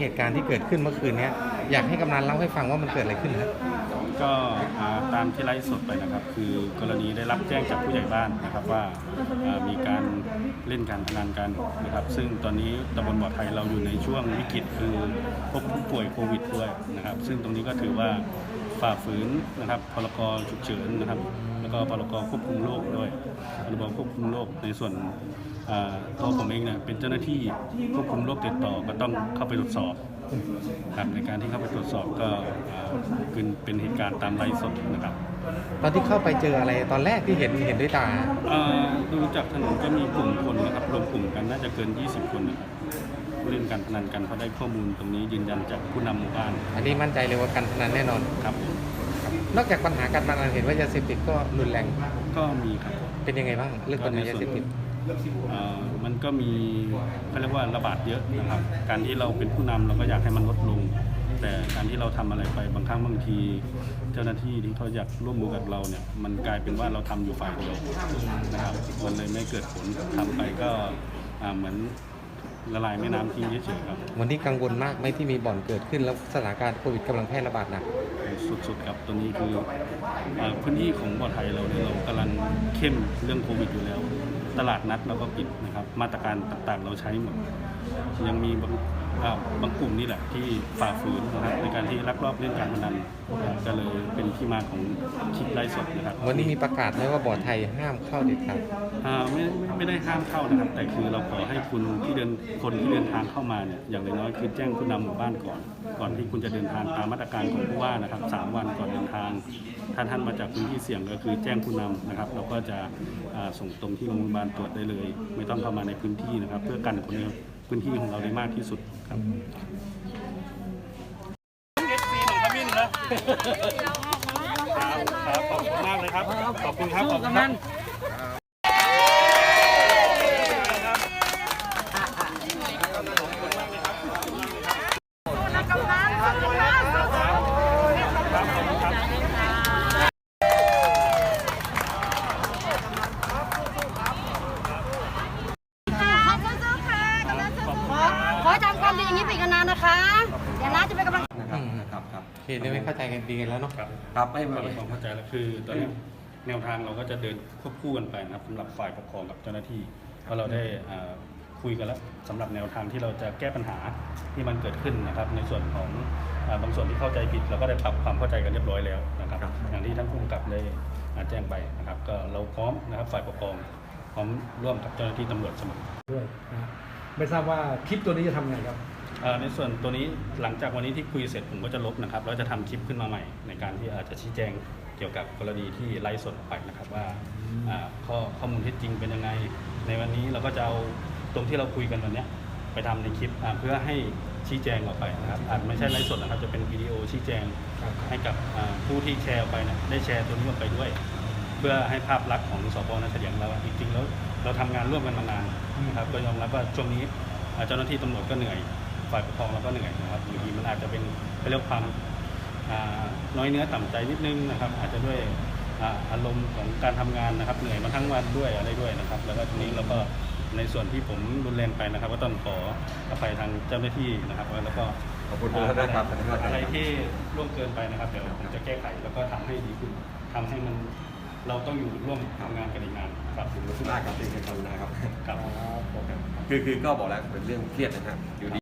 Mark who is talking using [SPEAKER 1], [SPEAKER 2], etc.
[SPEAKER 1] เหตุการณ์ที่เกิดขึ้นเมื่อคืนนี้อยากให้กำนันเล่าให้ฟังว่ามันเกิดอะไรขึ้นครับ
[SPEAKER 2] ก็ตามที่ไลฟ์สดไปนะครับ คือกรณีได้รับแจ้งจากผู้ใหญ่บ้านนะครับว่าอ่ามีการเล่นการพนันกันนะครับ ซึ่งตอนนี้ตำบลบ่อไทยเราอยู่ในช่วงวิกฤตคือพบผู้ป่วยโควิดด้วยนะครับ ซึ่งตรงนี้ก็ถือว่าฝ่าฝืนนะครับพรกฉุกเฉินนะครับ แล้วก็พรกควบคุมโรคด้วยพรบควบคุมโรคในส่วนอ่าตัวผมเองเนี่ยเป็นเจ้าหน้าที่ควบคุมโรคติดต่อก็ต้องเข้าไปตรวจสอบครับในการที่เข้าไปตรวจสอบก็อ่าเป็นเป็นเหตุการณ์ตามไลฟ์สดนะครับ
[SPEAKER 1] ตอนที่เข้าไปเจออะไรตอนแรกที่เห็นเห็นด้วยตา
[SPEAKER 2] เอ่อดูจากถนนก็มีกลุ่มคนนะครับรวมกลุ่มกันน่าจะเกิน 20 คนนะครับเล่นการพนันกันเขาได้ข้อมูลตรงนี้ยืนยันจากผู้นำหมู่บ้าน
[SPEAKER 1] อันนี้มั่นใจเลยว่าการพนันแน่นอน
[SPEAKER 2] ครับ
[SPEAKER 1] นอกจากปัญหาการพนันเห็นว่ายาเสพติดก็รุนแรง
[SPEAKER 2] ก็มีครับ
[SPEAKER 1] เป็นยังไงบ้างเรื่องปัญหายาเสพติด
[SPEAKER 2] เอ่อมันก็มีเขาเรียกว่าระบาดเยอะนะครับ การที่เราเป็นผู้นำเราก็อยากให้มันลดลง แต่การที่เราทำอะไรไปบางครั้งบางที เจ้าหน้าที่ที่เขาอยากร่วมมือกับเราเนี่ยมันกลายเป็นว่าเราทำอยู่ฝ่ายเดียวนะครับมันเลยไม่เกิดผลทำไปก็อ่าเหมือนละลายแม่น้ำทิ้งเฉยๆครับ
[SPEAKER 1] วันนี้กังวลมากไหมที่มีบ่อนเกิดขึ้นแล้วสถานการณ์โควิดกำลังแพร่ระบาดหนัก
[SPEAKER 2] สุดๆครับตัวนี้คือพื้นที่ของบ่อไทยเราเนี่ยเรากำลังเข้มเรื่องโควิดอยู่แล้ว ตลาดนัดเราก็ปิดนะครับ มาตรการต่างๆ เราใช้หมดยังมี บางอ่าบางกลุ่มนี่แหละที่ฝ่าฝืนนะครับในการที่ลักลอบเล่นการพนันนะครับก็เลยเป็นที่มาของคลิปไลฟ์สดนะครับ
[SPEAKER 1] วันนี้มีประกาศไหมว่าบ่อนไทยห้ามเข้าเด็ดขาด
[SPEAKER 2] อ่าไม่ไม่ไม่ได้ห้ามเข้านะครับแต่คือเราขอให้คุณที่เดินคนที่เดินทางเข้ามาเนี่ยอย่างน้อยๆคือแจ้งผู้นำหมู่บ้านก่อน ก่อนที่คุณจะเดินทางตามมาตรการของผู้ว่านะครับสามวันก่อนเดินทางถ้าท่านมาจากพื้นที่เสี่ยงก็คือแจ้งผู้นำนะครับ เราก็จะอ่าส่งตรงที่โรงพยาบาลตรวจได้เลย ไม่ต้องเข้ามาในพื้นที่นะครับ เพื่อกันคนใน พื้นที่ของเราได้มากที่สุดครับเอฟซีของขมิ้นนะครับ ครับขอบคุณมากเลยครับ ขอบคุณครับขอบคุณครับ
[SPEAKER 3] ค่ะขอบคุณค่ะกำลังจะขอขอให้ทำความดีอย่างนี้ไปอีกันนานนะคะ เดี๋ยวน้าจะเป็นกำลัง
[SPEAKER 4] นะครับครับครับ
[SPEAKER 1] โอ เคได้ไม่เข้าใจกันดีกันแล้วเนาะ
[SPEAKER 2] ครับ
[SPEAKER 4] ครับไม่
[SPEAKER 2] ก็
[SPEAKER 4] ไม่
[SPEAKER 2] เป็นความเข้าใจแล้วคือตอนนี้แนวทางเราก็จะเดินควบคู่กันไปนะครับสำหรับฝ่ายปกครองกับเจ้าหน้าที่เพราะเราได้อ่าคุยกันแล้วสำหรับแนวทางที่เราจะแก้ปัญหาที่มันเกิดขึ้นนะครับ ในส่วนของอ่าบางส่วนที่เข้าใจผิด เราก็ได้ปรับความเข้าใจกันเรียบร้อยแล้วนะครับอย่างที่ท่านผู้กำกับได้อ่าแจ้งไปนะครับ ก็เราพร้อมนะครับฝ่ายปกครองพร้อมร่วมกับเจ้าหน้าที่ตำรวจเสมอ
[SPEAKER 5] ด้วยนะไม่ทราบว่าคลิปตัวนี้จะทำไงครับ
[SPEAKER 2] เอ่อ ในส่วนตัวนี้หลังจากวันนี้ที่คุยเสร็จผมก็จะลบนะครับแล้วจะทำคลิปขึ้นมาใหม่ ในการที่อาจจะชี้แจงเกี่ยวกับกรณีที่ไลฟ์สดออกไปนะครับว่าอ่าข้อข้อมูลเท็จจริงเป็นยังไง ในวันนี้เราก็จะเอาตรงที่เราคุยกันวันเนี้ยไปทำในคลิปอ่าเพื่อให้ชี้แจงออกไปนะครับอาจไม่ใช่ไลฟ์สดนะครับจะเป็นวิดีโอชี้แจง
[SPEAKER 5] ครับ
[SPEAKER 2] ให้กับอ่าผู้ที่แชร์ออกไปเนี่ยได้แชร์ตัวนี้ออกไปด้วย เพื่อให้ภาพลักษณ์ของสพนัเฉลียงเราจริงๆแล้วเราทำงานร่วมกันมานานนะครับก็ยอมรับว่าช่วงนี้อ่าเจ้าหน้าที่ตำรวจก็เหนื่อย ฝ่ายปกครองเราก็เหนื่อยนะครับบางทีมันอาจจะเป็นเรียกความอ่าน้อยเนื้อต่ำใจนิดนึงนะครับ อาจจะด้วยอ่าอารมณ์ของการทำงานนะครับ เหนื่อยมาทั้งวันด้วยอะไรด้วยนะครับ แล้วก็ทีนี้เราก็ในส่วนที่ผมรุนแรงไปนะครับ ก็ต้องขออภัยทางเจ้าหน้าที่นะครับ แล้วก็
[SPEAKER 4] ขอบคุณทุกท่านนะครับ
[SPEAKER 2] อะไรที่ล่วงเกินไปนะครับเดี๋ยวผมจะแก้ไขแล้วก็ทำให้ดีขึ้นทำให้มันเราต้องอยู่ร่วมทำงานกันอีกนานครับ
[SPEAKER 4] ขอบคุณมากครับที่ให้ความนะครับ
[SPEAKER 2] ครับ
[SPEAKER 4] คือคือก็บอกแล้วเป็นเรื่องเครียดนะครับอยู่